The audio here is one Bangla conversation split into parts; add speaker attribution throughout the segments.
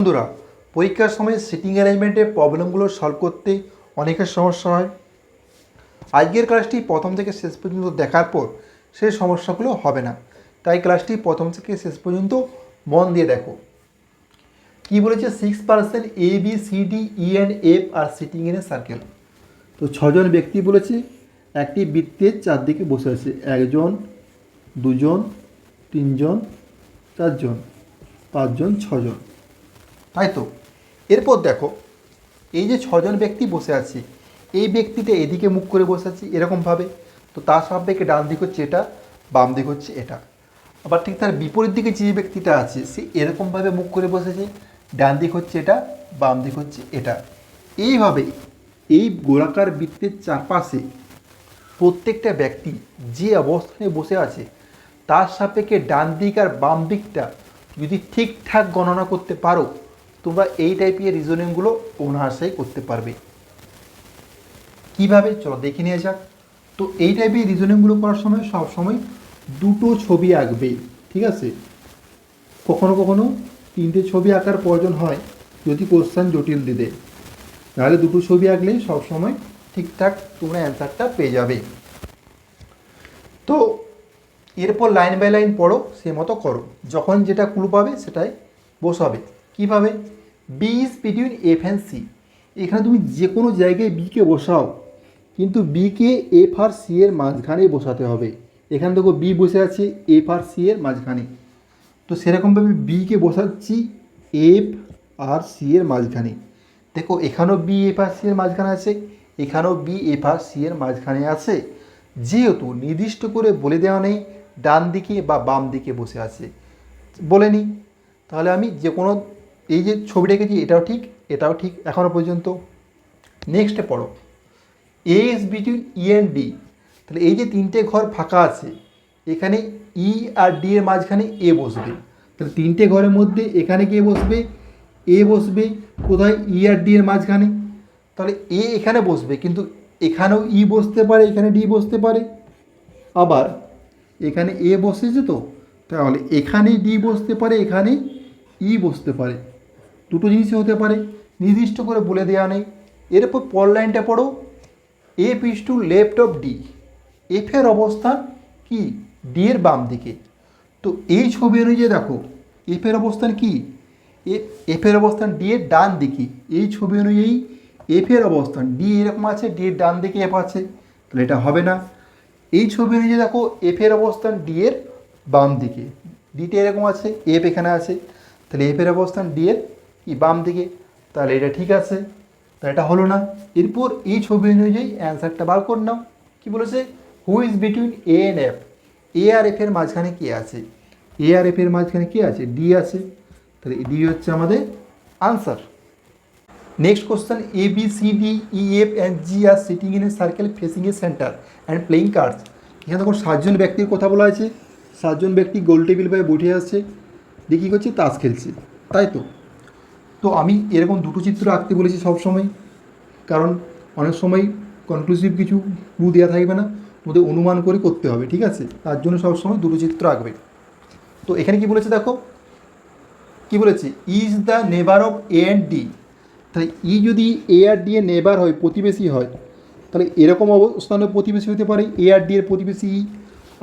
Speaker 1: বন্ধুরা, পরীক্ষার সময় সিটিং অ্যারেঞ্জমেন্টের প্রবলেমগুলো সলভ করতে অনেকের সমস্যা হয়। আজকের ক্লাসটি প্রথম থেকে শেষ পর্যন্ত দেখার পর সেই সমস্যাগুলো হবে না। তাই ক্লাসটি প্রথম থেকে শেষ পর্যন্ত মন দিয়ে দেখো। কি বলেছে six persons A B C D E and F are sitting in a circle তো ছজন ব্যক্তি বলেছে, একটি বৃত্তের চারদিকে বসে আছে। একজন, দুজন, তিনজন, চারজন, পাঁচজন, ছজন। তাই তো? এরপর দেখো, এই যে ছজন ব্যক্তি বসে আছে, এই ব্যক্তিটা এদিকে মুখ করে বসে আছে এরকমভাবে তো তার সাপেক্ষে ডান দিক হচ্ছে এটা, বাম দিক হচ্ছে এটা। আবার ঠিক তার বিপরীত দিকে যে ব্যক্তিটা আছে, সে এরকমভাবে মুখ করে বসেছে ডান দিক হচ্ছে এটা, বাম দিক হচ্ছে এটা। এইভাবে এই গোলাকার বৃত্তের চারপাশে প্রত্যেকটা ব্যক্তি যে অবস্থানে বসে আছে, তার সাপেক্ষে ডান দিক আর বাম দিকটা যদি ঠিকঠাক গণনা করতে পারো তোমরা এই টাইপের রিজনিংগুলো অনায়াসেই করতে পারবে। কীভাবে? চলো দেখে নিয়ে যাক। তো এই টাইপের রিজনিংগুলো করার সময় সব সময় দুটো ছবি আঁকবে, ঠিক আছে? কখনো কখনো তিনটে ছবি আঁকার প্রয়োজন হয়, যদি কোশ্চান জটিল দিতে। নাহলে দুটো ছবি আঁকলেই সবসময় ঠিকঠাক তোমরা অ্যান্সারটা পেয়ে যাবে। তো এরপর লাইন বাই লাইন পড়ো সে মতো করো। যখন যেটা ক্লু পাবে, সেটাই বসাবে। কীভাবে? B is between F and C এখানে তুমি যে কোনো জায়গায় বিকে বসাও, কিন্তু বিকে এফ আর সি এর মাঝখানে বসাতে হবে। এখানে দেখো বি বসে আছে এফ আর সি এর মাঝখানে। তো সেরকমভাবে বিকে বসাচ্ছি এফ আর সি এর মাঝখানে। দেখো, এখানেও বি এফ আর সি এর মাঝখানে আছে, এখানেও বি এফ আর সি এর মাঝখানে আছে। যেহেতু নির্দিষ্ট করে বলে দেওয়া নেই, ডান দিকে বা বাম দিকে বসে আছে। বলেনি তাহলে আমি যে কোনো এই যে ছবিটা এঁকেছি এটাও ঠিক এটাও ঠিক এখনও পর্যন্ত। নেক্সটে পড়ো। A is between E and D তাহলে এই যে তিনটে ঘর ফাঁকা আছে, এখানে ই আর ডি এর মাঝখানে এ বসবে। তাহলে তিনটে ঘরের মধ্যে এখানে কে বসবে? এ বসবে, কোথায়? ই আর ডি এর মাঝখানে। তাহলে এ এখানে বসবে, কিন্তু এখানেও ই বসতে পারে, এখানে ডি বসতে পারে। আবার এখানে এ বসেছে তো, তাহলে এখানে ডি বসতে পারে, এখানে ই বসতে পারে। দুটো জিনিসই হতে পারে, নির্দিষ্ট করে বলে দেওয়া নেই। এরপর পর লাইনটা পড়ো। F is to left of D এফের অবস্থান কি? ডি এর বাম দিকে। তো এই ছবি অনুযায়ী দেখো এফের অবস্থান কি? এফের অবস্থান ডি এর ডান দিকে। এই ছবি অনুযায়ী এফের অবস্থান ডি এরকম আছে ডি এর ডান দিকে এফ আছে। তাহলে এটা হবে না। এই ছবি অনুযায়ী দেখো এফের অবস্থান ডি এর বাম দিকে। ডিটা এরকম আছে এফ এখানে আছে। তাহলে এফের অবস্থান ডি এর কি বাম দিকে? তাহলে এটা ঠিক আছে। তা এটা হলো না। এরপর এই ছবি অনুযায়ী অ্যান্সারটা বার করে নাও। কি বলেছে? Who is between A and F A R F এর মাঝখানে কে আছে? এ আর এফ এর মাঝখানে কে আছে? ডি আছে। তাহলে ডি হচ্ছে আমাদের answer next question A B C D E F and G are sitting in a circle facing a centre and playing cards এখানে দেখো সাতজন ব্যক্তির কথা বলা আছে সাতজন ব্যক্তি গোল টেবিল পায়ে বসে আছে। দেখি করছে? তাস খেলছে। তাই তো? তো আমি এরকম দুটো চিত্র আঁকতে বলেছি সবসময় কারণ অনেক সময় কনক্লুসিভ কিছু ক্লু দেওয়া থাকবে না, ওদের অনুমান করে করতে হবে, ঠিক আছে? তার জন্য সবসময় দুটো চিত্র আঁকবে। তো এখানে কি বলেছে দেখো? কি বলেছে? Is the neighbour of A and D তাহলে ই যদি এ আর ডি এর নেবার হয়, প্রতিবেশী হয়, তাহলে এরকম অবস্থানে প্রতিবেশী হতে পারে এ আর ডি এর প্রতিবেশী ই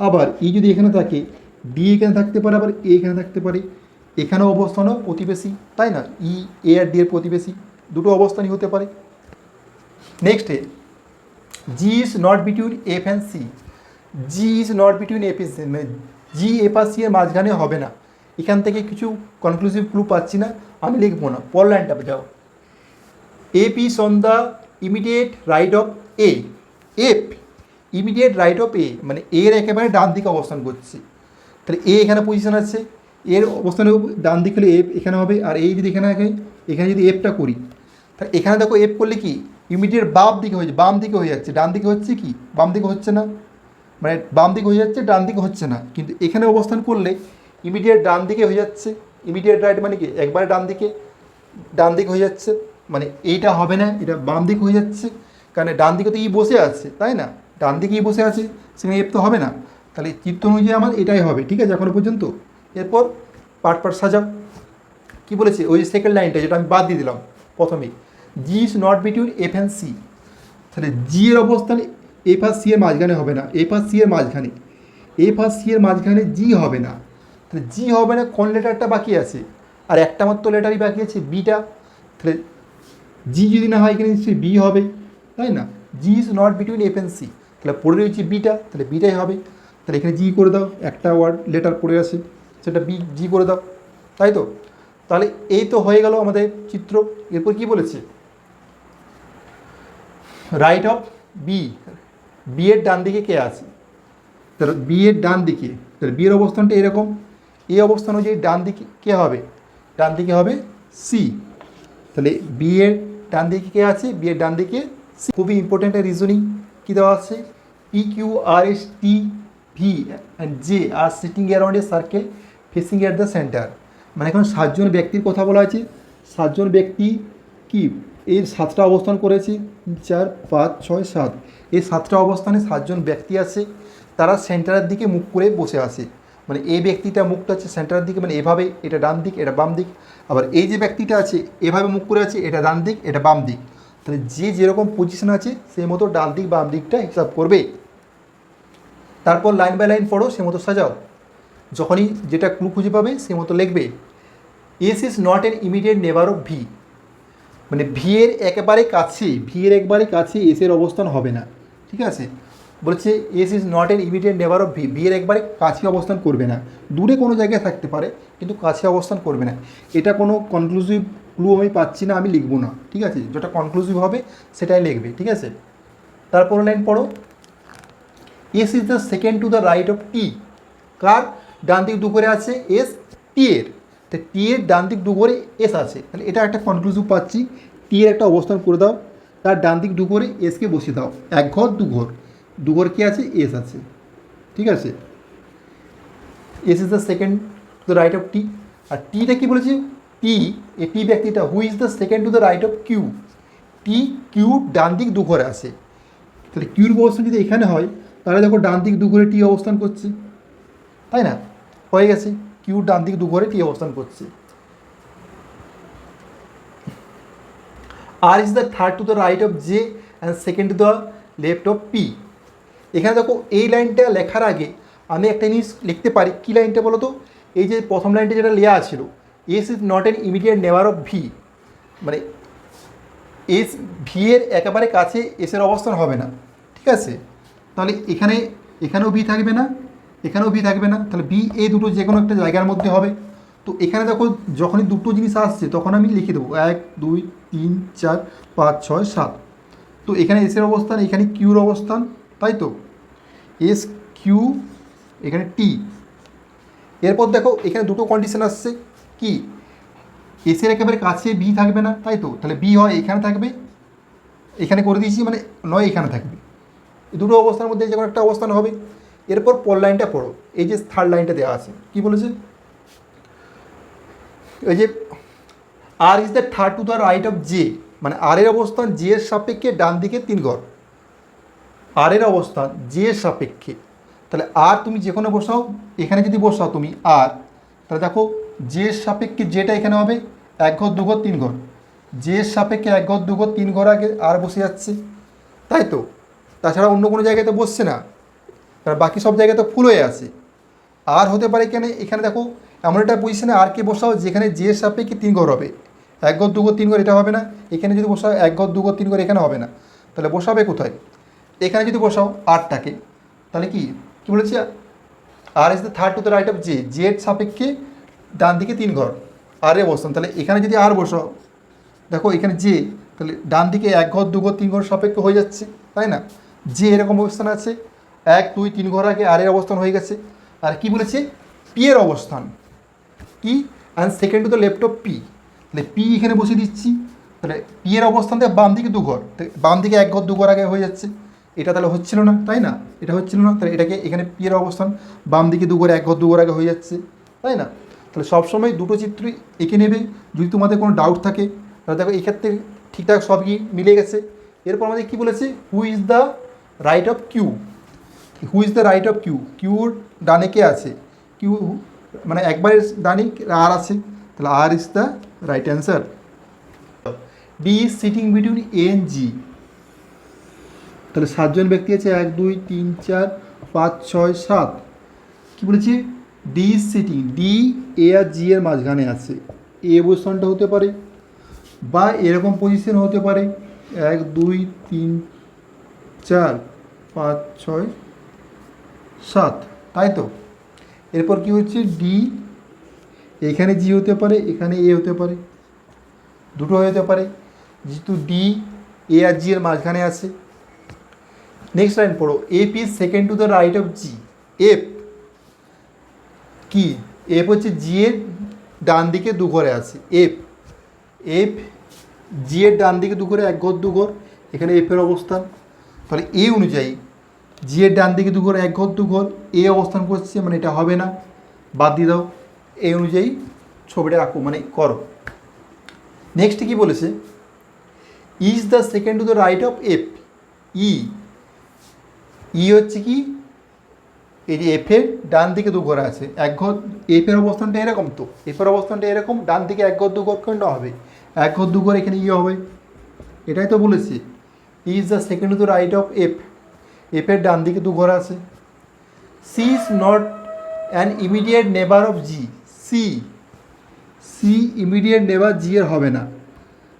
Speaker 1: আবার ই যদি এখানে থাকে ডি এখানে থাকতে পারে, আবার এ এখানে থাকতে পারে। এখানেও অবস্থানও প্রতিবেশী, তাই না? ই এ আর ডি এর প্রতিবেশী, দুটো অবস্থানই হতে পারে। নেক্সটে G is not between F and C G is not between F S মানে জি এফ আর সি এর মাঝখানে হবে না। এখান থেকে কিছু কনক্লুসিভ ক্লু পাচ্ছি না, আমি লিখব না। পর লাইনটা যাও F is on the immediate right of A F immediate right of A মানে এর একেবারে ডান দিকে অবস্থান করছে। তাহলে এ এখানে পজিশন আছে এর অবস্থানে ডান দিকে হলে এফ এখানে হবে আর এই যদি এখানে থাকে, এখানে যদি এফটা করি তাহলে এখানে দেখো এফ করলে কি? ইমিডিয়েট বাম দিকে হয়ে বাম দিকে হয়ে যাচ্ছে। ডান দিকে হচ্ছে কি? বাম দিকে হচ্ছে না। মানে বাম দিকে হয়ে যাচ্ছে ডান দিকে হচ্ছে না। কিন্তু এখানে অবস্থান করলে ইমিডিয়েট ডান দিকে হয়ে যাচ্ছে। ইমিডিয়েট রাইট মানে কি? একবারে ডান দিকে ডান দিকে হয়ে যাচ্ছে। মানে এইটা হবে না, এটা বাম দিকে হয়ে যাচ্ছে। কারণ ডান দিকে তো ই বসে আছে, তাই না? ডান দিকে ই বসে আছে, সেখানে এফ তো হবে না। তাহলে চিত্র অনুযায়ী আমার এটাই হবে, ঠিক আছে, এখনও পর্যন্ত? এরপর পাট পাট সাজাও। কি বলেছে? ওই সেকেন্ড লাইনটা যেটা আমি বাদ দিয়ে দিলাম প্রথমেই। G is not between F and C তাহলে জি এর অবস্থান এফ আর সি এর মাঝখানে হবে না। এফ আর সি এর মাঝখানে। এফ আর সি এর মাঝখানে জি হবে না। তাহলে জি হবে না, কোন লেটারটা বাকি আছে? আর একটা মাত্র লেটারই বাকি আছে বিটা তাহলে জি যদি না হয়, এখানে নিশ্চয়ই বি হবে। তাই না? G is not between F and C তাহলে পড়ে রয়েছে বিটা তাহলে বিটাই হবে। তাহলে এখানে জি করে দাও, একটা ওয়ার্ড লেটার পড়ে আছে। সেটা বি জি করে দাও। তাই তো? তাহলে এই তো হয়ে গেল আমাদের চিত্র। এরপর কি বলেছে? রাইট অফ বি বি এর ডান দিকে কে আছে? তাহলে বি এর ডান দিকে। তাহলে বি এর অবস্থানটা এরকম। এই অবস্থান অনুযায়ী ডান দিকে কে হবে? ডান দিকে হবে সি তাহলে বি এর ডান দিকে কে আছে? বি এর ডান দিকে সি খুবই ইম্পর্ট্যান্ট রিজনিং কী দেওয়া আছে? P Q R S T V and J are sitting around a circle facing at the centre মানে এখন সাতজন ব্যক্তির কথা বলা আছে সাতজন ব্যক্তি কি? এর সাতটা অবস্থান করেছে। চার, পাঁচ, ছয়, সাত। এই সাতটা অবস্থানে সাতজন ব্যক্তি আছে। তারা সেন্টারের দিকে মুখ করে বসে আছে। মানে এই ব্যক্তিটা মুখটা আছে সেন্টারের দিকে। মানে এভাবে এটা ডান দিক, এটা বাম দিক। আবার এই যে ব্যক্তিটা আছে, এভাবে মুখ করে আছে, এটা ডান দিক, এটা বাম দিক। তাহলে যে যেরকম পজিশন আছে, সেই মতো ডান দিক, বাম দিকটা হিসাব করবে। তারপর লাইন বাই লাইন পড়ো সে মতো সাজাও। যখনই যেটা ক্লু খুঁজে পাবে সে মতো লিখবে S is not an immediate neighbour of V মানে ভি এর একেবারে কাছে ভি এর একবারে কাছে এস এর অবস্থান হবে না, ঠিক আছে? বলছে S is not an immediate neighbour of V V এর একবারে কাছে অবস্থান করবে না। দূরে কোনো জায়গায় থাকতে পারে, কিন্তু কাছে অবস্থান করবে না। এটা কোনো কনক্লুসিভ ক্লু আমি পাচ্ছি না, আমি লিখব না, ঠিক আছে? যেটা কনক্লুসিভ হবে, সেটাই লিখবে, ঠিক আছে? তারপর লাইন পড়ো। S is the second to the right of T কার? ডান দিক দুপুরে আছে এস টি এর। তো টি এর ডান দিক দুপুরে এস আছে। তাহলে এটা একটা কনক্লুসিভ পাচ্ছি। টি এর একটা অবস্থান করে দাও। তার ডান দিক দুপুরে এসকে বসিয়ে দাও। এক ঘর, দু ঘর। দু ঘর কি আছে? এস আছে। ঠিক আছে? S is the second to the right of T আর টিটা কি বলেছে? টি এ টি ব্যক্তিটা who is the second to the right of Q T Q ডান দিক দু ঘরে আসে তাহলে কিউর অবস্থান যদি এখানে হয়, তাহলে দেখো ডান দিক দু ঘরে টি অবস্থান করছে। তাই না? হয়ে গেছে, কিউ ডান দিক দু ঘরে টি অবস্থান করছে? R is the third to the right of J and second to the left of P এখানে দেখো, এই লাইনটা লেখার আগে আমি একটা জিনিস লিখতে পারি। কী লাইনটা বলো তো? এই যে প্রথম লাইনটা যেটা লেয়া ছিল S is not an immediate neighbour of V মানে এস ভি এর একেবারে কাছে এসের অবস্থান হবে না। ঠিক আছে? তাহলে এখানে, এখানেও ভি থাকবে না। এখানেও বি থাকবে না, তাহলে বি এ দুটো যে কোনো একটা জায়গার মধ্যে হবে। তো এখানে দেখো, যখনই দুটো জিনিস আসছে, তখন আমি লিখে দেবো, এক, দুই, তিন, চার, পাঁচ, ছয়, সাত। তো এখানে এসের অবস্থান, এখানে কিউর অবস্থান, তাই তো? এস কিউ এখানে টি এরপর দেখো, এখানে দুটো কন্ডিশন আসছে, কি? এসের একেবারে কাছে বি থাকবে না, তাই তো? তাহলে বি হয়, এখানে থাকবে, এখানে করে দিয়েছি মানে নয়, এখানে থাকবে। দুটো অবস্থার মধ্যে যে কোনো একটা অবস্থান হবে। এরপর পর লাইনটা পড়ো। এই যে থার্ড লাইনটা দেওয়া আছে। কি বলেছে? ওই যে R is the third to the right of J মানে আর এর অবস্থান জে এর সাপেক্ষে ডান দিকে তিন ঘর আর এর অবস্থান জে এর সাপেক্ষে। তাহলে আর তুমি যে কোনো বসাও, এখানে যদি বসাও তুমি আর তাহলে দেখো জে এর সাপেক্ষে যেটা এখানে হবে, এক ঘর দু ঘর তিন ঘর জে এর সাপেক্ষে এক ঘর দু ঘর তিন ঘর আগে আর বসে যাচ্ছে। তাই তো? তাছাড়া অন্য কোনো জায়গায় তো বসছে না। কারণ বাকি সব জায়গায় তো ফুল হয়ে আছে। আর হতে পারে কেন এখানে দেখো, এমন একটা পজিশনে আর কে বসাও, যেখানে যে সাপেক্ষে তিন ঘর হবে। এক ঘর, দু ঘর, তিন ঘর এটা হবে না। এখানে যদি বসাও, এক ঘর, দু ঘর, তিন ঘর এখানে হবে না। তাহলে বসাবে কোথায়? এখানে যদি বসাও আটটাকে, তাহলে কি, কী বলেছি? R is the third to the right of J Z সাপেক্ষে ডান দিকে তিন ঘর, আর এ বসতাম তাহলে এখানে যদি আর বসাও, দেখো এখানে জে তাহলে ডান দিকে এক ঘর, দু ঘর, তিন ঘর সাপেক্ষে হয়ে যাচ্ছে, তাই না? যে এরকম অবস্থান আছে এক, দুই, তিন ঘর আগে আর এর অবস্থান হয়ে গেছে। আর কি বলেছে? পি এর অবস্থান। কি and second to the left of P তাহলে পি এখানে বসিয়ে দিচ্ছি। তাহলে পি এর অবস্থান থেকে বাম দিকে দু ঘর। বাম দিকে এক ঘর, দু ঘর আগে হয়ে যাচ্ছে। এটা তাহলে হচ্ছিল না, তাই না? এটা হচ্ছিল না, তাহলে এটাকে এখানে পি এর অবস্থান, বাম দিকে দু ঘর, এক ঘর, দু ঘর আগে হয়ে যাচ্ছে। তাই না? তাহলে সবসময় দুটো চিত্রই এঁকে নেবে। যদি তোমাদের কোনো ডাউট থাকে, তাহলে দেখো এক্ষেত্রে ঠিকঠাক সবই মিলে গেছে। এরপর আমাদের কী বলেছে? Who is the right of Q who is the right of Q কিউর ডানে কে আছে? কিউ মানে একবারে ডানে আর আছে, তাহলে R is the right answer D is sitting between A and G তাহলে সাতজন ব্যক্তি আছে, এক, দুই, তিন, চার, পাঁচ, ছয়, সাত। কি বলেছি? D is sitting D A R G এর মাঝখানে আছে। এ অবস্থানটা হতে পারে বা এরকম পজিশন হতে পারে। এক, দুই, তিন, চার, পাঁচ, ছয় সাত তাই তো? এরপর কি হচ্ছে? ডি এখানে জি হতে পারে, এখানে এ হতে পারে। দুটো হতে পারে। যেহেতু ডি এ আর জি এর মাঝখানে আছে। নেক্সট লাইন পড়ো। F is second to the right of G F কি? এফ হচ্ছে জি এর ডান দিকে দু ঘরে আছে। এফ এফ জি এর ডান দিকে দু ঘরে, এক ঘর, দু ঘর। এখানে এফ এর অবস্থান। তাহলে এ অনুযায়ী জি এর ডান দিকে দু ঘর এক ঘর দু ঘর এ অবস্থান করছে মানে এটা হবে না। বাদ দিয়ে দাও এই অনুযায়ী ছবিটা আঁকো মানে করো। নেক্সট কি বলেছে? Is the second to the right of F E E হচ্ছে কি? এই যে এফের ডান দিকে দু ঘর আছে, এক ঘর এফের অবস্থানটা এরকম তো। এফের অবস্থানটা এরকম, ডান দিকে এক ঘর দু ঘর কোনটা হবে? এক ঘর দু ঘর এখানে ই হবে। এটাই তো বলেছি। Is the second to the right of F এফের ডান দিকে দু ঘর আছে। C is not an immediate neighbour of G C C immediate neighbour G এর হবে না।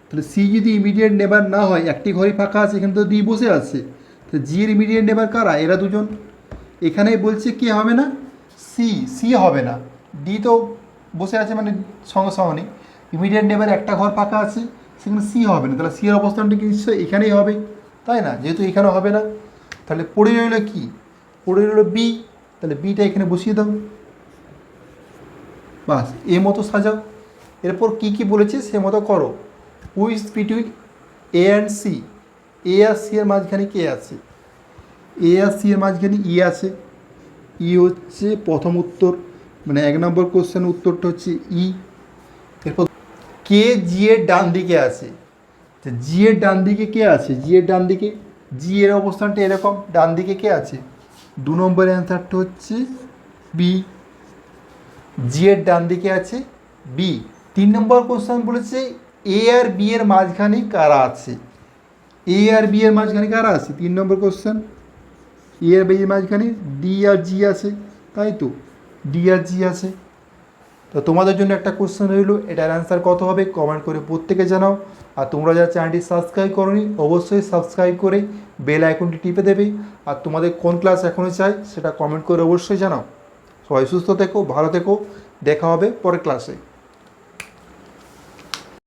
Speaker 1: তাহলে সি যদি ইমিডিয়েট নেবার না হয়, একটি ঘরই ফাঁকা আছে, এখানে তো ডি বসে আছে। তো জি এর ইমিডিয়েট নেবার কারা? এরা দুজন। এখানে বলছে কি হবে না? সি সি হবে না। ডি তো বসে আছে মানে সঙ্গে সঙ্গে ইমিডিয়েট নেবার একটা ঘর ফাঁকা আছে, সেখানে সি হবে না। তাহলে সি এর অবস্থানটা নিশ্চয়ই এখানেই হবে? তাই না? যেহেতু এখানে হবে না। তাহলে পড়ে রইল কি? পড়ে রইল বি তাহলে বিটা এখানে বসিয়ে দাও। বাস এ মতো সাজাও। এরপর কি কি বলেছে সে মতো করো। Which between A and C A R C এর মাঝখানে কে আছে? এ আর সি এর মাঝখানে ই আছে। ই হচ্ছে প্রথম উত্তর মানে এক নম্বর কোশ্চেন উত্তরটা হচ্ছে ই এরপর কে জি এর ডান দিকে আছে? জি এর ডান দিকে কে আছে? জি এর ডান দিকে জি এর অবস্থানটা এরকম, ডান দিকে কে আছে? দু নম্বর অ্যান্সারটা হচ্ছে বি জি এর ডান দিকে আছে বি তিন নম্বর কোশ্চেন বলেছে এ আর বি এর মাঝখানে কারা আছে? এ আর বি এর মাঝখানে কারা আছে? তিন নম্বর কোশ্চেন। এ আর বি এর মাঝখানে ডি আর জি আছে, তাই তো? ডি আর জি আছে। তো তোমাদের জন্য একটা কোশ্চেন রইল, এটার অ্যান্সার কত হবে কমেন্ট করে প্রত্যেকে জানাও। আর তোমরা যারা চ্যানেলটি সাবস্ক্রাইব করনি, অবশ্যই সাবস্ক্রাইব করে বেল আইকনটি টিপে দেবে। আর তোমাদের কোন ক্লাস এখনও চাই সেটা কমেন্ট করে অবশ্যই জানাও। সবাই সুস্থ থেকো, ভালো থেকো। দেখা হবে পরের ক্লাসে